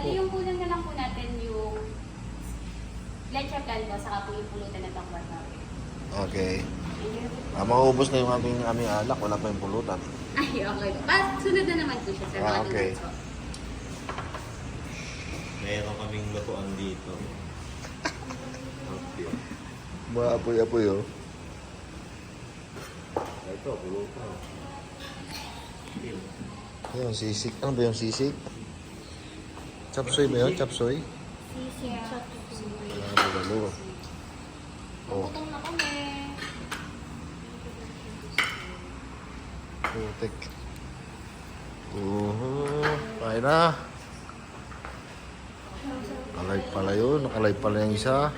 Bali yung kulang na lang po natin yung leche po saka po yung pulutan ng takwat namin. Okay. Ah, maubos na yung aming, aming alak. Wala pa yung pulutan. Ay, okay. Pa, sunod na naman po siya, sir. Ah, Mga okay. Meron kaming lutuan dito. Okay. Maapoy-apoy, oh. Ito, pulutan. Yung sisig. Ano ba yung sisig? Chapsoy ba yun? Chapsoy? Sisig. Lalo? Oh, Pagkutong na kami. putik. Uh, Kain na. Kalay pala yun. Nakalay pala yung isa.